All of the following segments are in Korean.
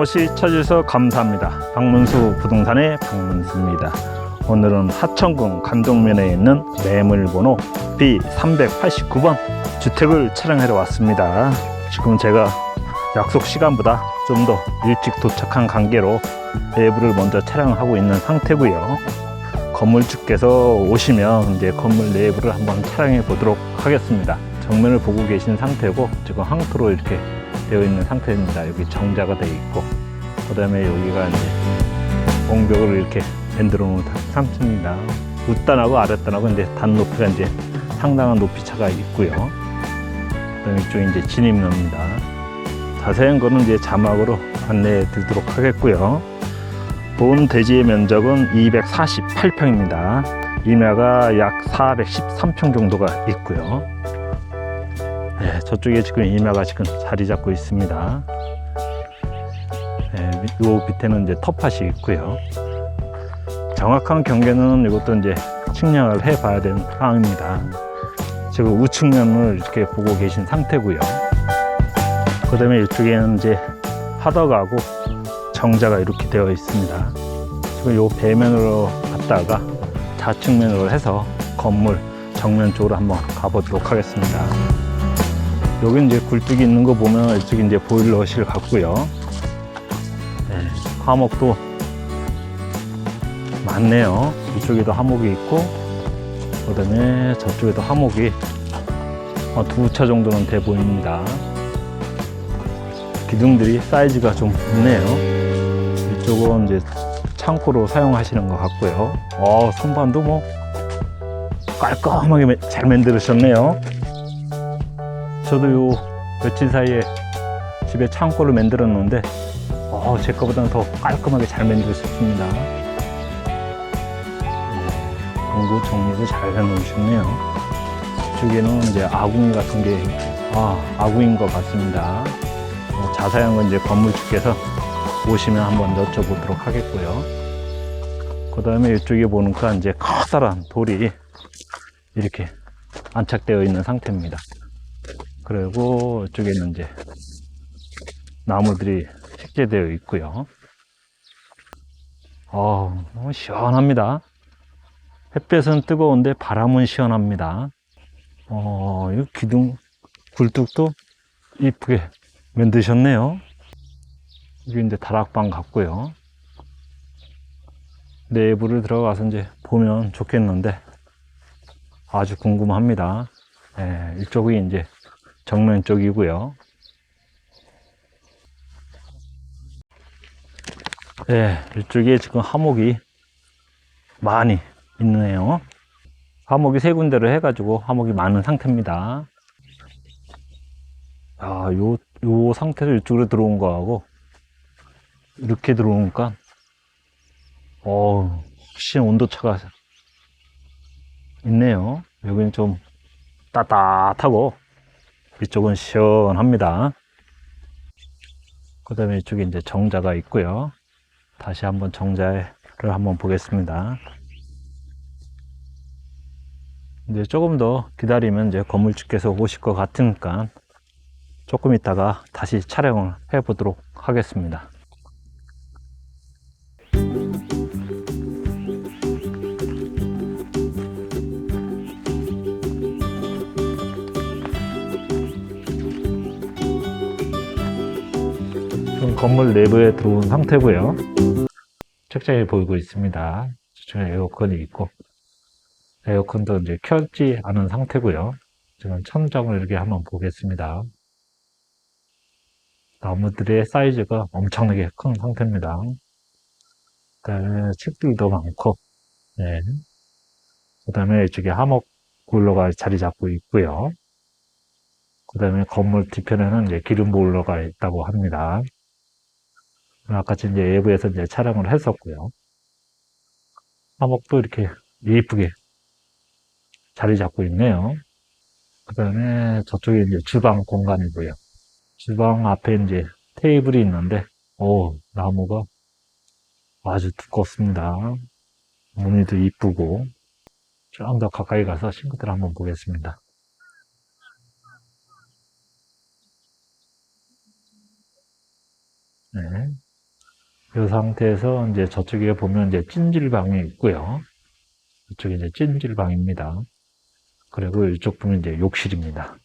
예, 변함없이 찾아주셔서 감사합니다. 박문수 부동산의 박문수입니다. 오늘은 하천군 감동면에 있는 매물번호 B389번 주택을 촬영하러 왔습니다. 지금 제가 약속 시간보다 좀 더 일찍 도착한 관계로 내부를 먼저 촬영하고 있는 상태고요. 건물주께서 오시면 이제 건물 내부를 한번 촬영해 보도록 하겠습니다. 정면을 보고 계신 상태고 지금 항토로 이렇게 되어 있는 상태입니다. 여기 정자가 되어 있고 그 다음에 여기가 이제 공벽을 이렇게 만들어 놓은 상태입니다. 윗단하고 아랫단하고 이제 단 높이가 이제 상당한 높이 차가 있고요. 그 다음에 이쪽에 이제 진입로입니다. 자세한 거는 이제 자막으로 안내해 드리도록 하겠고요. 본 대지의 면적은 248평입니다. 임야가 약 413평 정도가 있고요. 네, 저쪽에 지금 임야가 지금 자리 잡고 있습니다. 네, 요 밑에는 이제 텃밭이 있고요. 정확한 경계는 이것도 이제 측량을 해 봐야 되는 상황입니다. 지금 우측면을 이렇게 보고 계신 상태고요. 그 다음에 이쪽에는 이제 화덕하고 정자가 이렇게 되어 있습니다. 지금 요 배면으로 갔다가 좌측면으로 해서 건물 정면 쪽으로 한번 가보도록 하겠습니다. 여기 이제 굴뚝이 있는 거 보면 이쪽이 이제 보일러실 같고요. 네, 화목도 많네요. 이쪽에도 화목이 있고, 그 다음에 저쪽에도 화목이 어, 두차 정도는 돼 보입니다. 기둥들이 사이즈가 좀 있네요. 이쪽은 이제 창고로 사용하시는 것 같고요. 어, 선반도 뭐 깔끔하게 매- 잘 만들으셨네요. 저도 요 며칠 사이에 집에 창고를 만들었는데 어, 제 거보다는 더 깔끔하게 잘 만들었습니다. 공구 정리도 잘 해놓으셨네요. 이쪽에는 이제 아궁이 같은 게, 아, 아궁인 것 같습니다. 어, 자세한 건 이제 건물주께서 오시면 한번 여쭤보도록 하겠고요. 그 다음에 이쪽에 보니까 이제 커다란 돌이 이렇게 안착되어 있는 상태입니다. 그리고 이쪽에는 이제 나무들이 식재되어 있고요. 어, 너무 시원합니다. 햇볕은 뜨거운데 바람은 시원합니다. 어, 이 기둥, 굴뚝도 이쁘게 만드셨네요. 여기 이제 다락방 같고요. 내부를 들어가서 이제 보면 좋겠는데 아주 궁금합니다. 예, 이쪽이 이제 정면 쪽이고요. 예, 이쪽에 지금 하목이 많이 있네요. 하목이 세 군데로 해가지고 하목이 많은 상태입니다. 아, 요, 요 상태로 이쪽으로 들어온 거하고, 이렇게 들어오니까, 어, 훨씬 온도차가 있네요. 여기는 좀 따뜻하고, 이쪽은 시원합니다. 그 다음에 이쪽에 이제 정자가 있고요. 다시 한번 정자를 한번 보겠습니다. 이제 조금 더 기다리면 이제 건물주께서 오실 것 같으니까 조금 있다가 다시 촬영을 해 보도록 하겠습니다. 건물 내부에 들어온 상태고요. 책장이 보이고 있습니다. 저쪽에 에어컨이 있고 에어컨도 이제 켜지 않은 상태고요. 지금 천장을 이렇게 한번 보겠습니다. 나무들의 사이즈가 엄청나게 큰 상태입니다. 그다음에 책들도 많고, 네. 그다음에 이쪽에 하목 보일러가 자리 잡고 있고요. 그다음에 건물 뒤편에는 이제 기름 보일러가 있다고 합니다. 아까 이제 외부에서 이제 촬영을 했었고요. 하목도 이렇게 예쁘게 자리 잡고 있네요. 그 다음에 저쪽에 이제 주방 공간이고요. 주방 앞에 이제 테이블이 있는데, 오, 나무가 아주 두껍습니다. 무늬도 이쁘고, 좀 더 가까이 가서 싱크대를 한번 보겠습니다. 이 상태에서 이제 저쪽에 보면 이제 찜질방이 있고요. 이쪽이 이제 찜질방입니다. 그리고 이쪽 보면 이제 욕실입니다.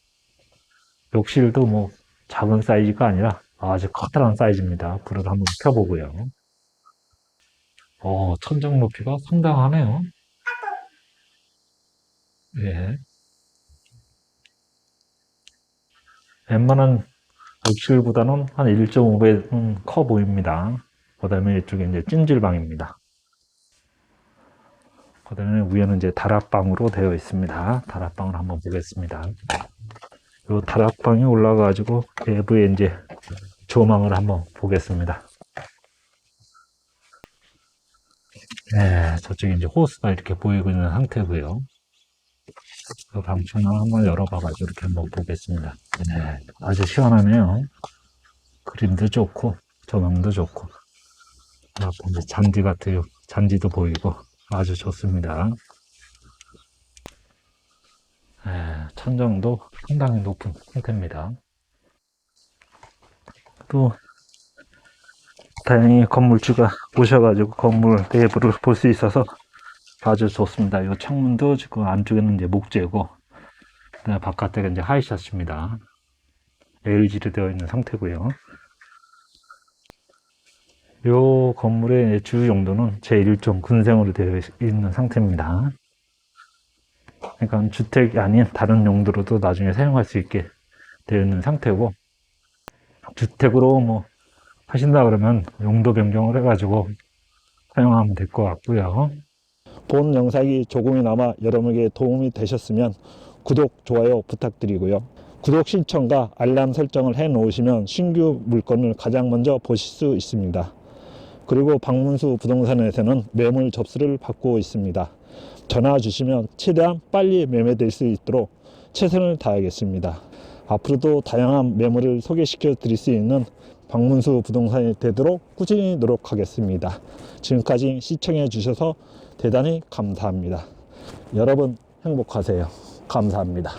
욕실도 뭐 작은 사이즈가 아니라 아주 커다란 사이즈입니다. 불을 한번 켜보고요. 어, 천정 높이가 상당하네요. 예. 웬만한 욕실보다는 한 1.5배 커 보입니다. 그 다음에 이쪽에 이제 찜질방입니다. 그 다음에 위에는 이제 다락방으로 되어 있습니다. 다락방을 한번 보겠습니다. 요 다락방에 올라가가지고 내부에 이제 조망을 한번 보겠습니다. 네, 저쪽에 이제 호스가 이렇게 보이고 있는 상태고요. 그 방충망 한번 열어봐가지고 이렇게 한번 보겠습니다. 네, 아주 시원하네요. 그림도 좋고 조망도 좋고 앞에 이제 잔디 같아요. 잔디도 보이고 아주 좋습니다. 네, 천정도 상당히 높은 상태입니다. 또 다행히 건물주가 오셔가지고 건물 내부를 볼 수 있어서 아주 좋습니다. 이 창문도 지금 안쪽에는 이제 목재고 바깥에가 이제 하이샷입니다. LG로 되어 있는 상태고요. 이 건물의 주요 용도는 제1종 군생으로 되어 있는 상태입니다. 그러니까 주택이 아닌 다른 용도로도 나중에 사용할 수 있게 되어 있는 상태고 주택으로 뭐 하신다 그러면 용도 변경을 해가지고 사용하면 될 것 같고요. 본 영상이 조금이나마 여러분에게 도움이 되셨으면 구독, 좋아요 부탁드리고요. 구독 신청과 알람 설정을 해 놓으시면 신규 물건을 가장 먼저 보실 수 있습니다. 그리고 박문수 부동산에서는 매물 접수를 받고 있습니다. 전화 주시면 최대한 빨리 매매될 수 있도록 최선을 다하겠습니다. 앞으로도 다양한 매물을 소개시켜 드릴 수 있는 박문수 부동산이 되도록 꾸준히 노력하겠습니다. 지금까지 시청해 주셔서 대단히 감사합니다. 여러분 행복하세요. 감사합니다.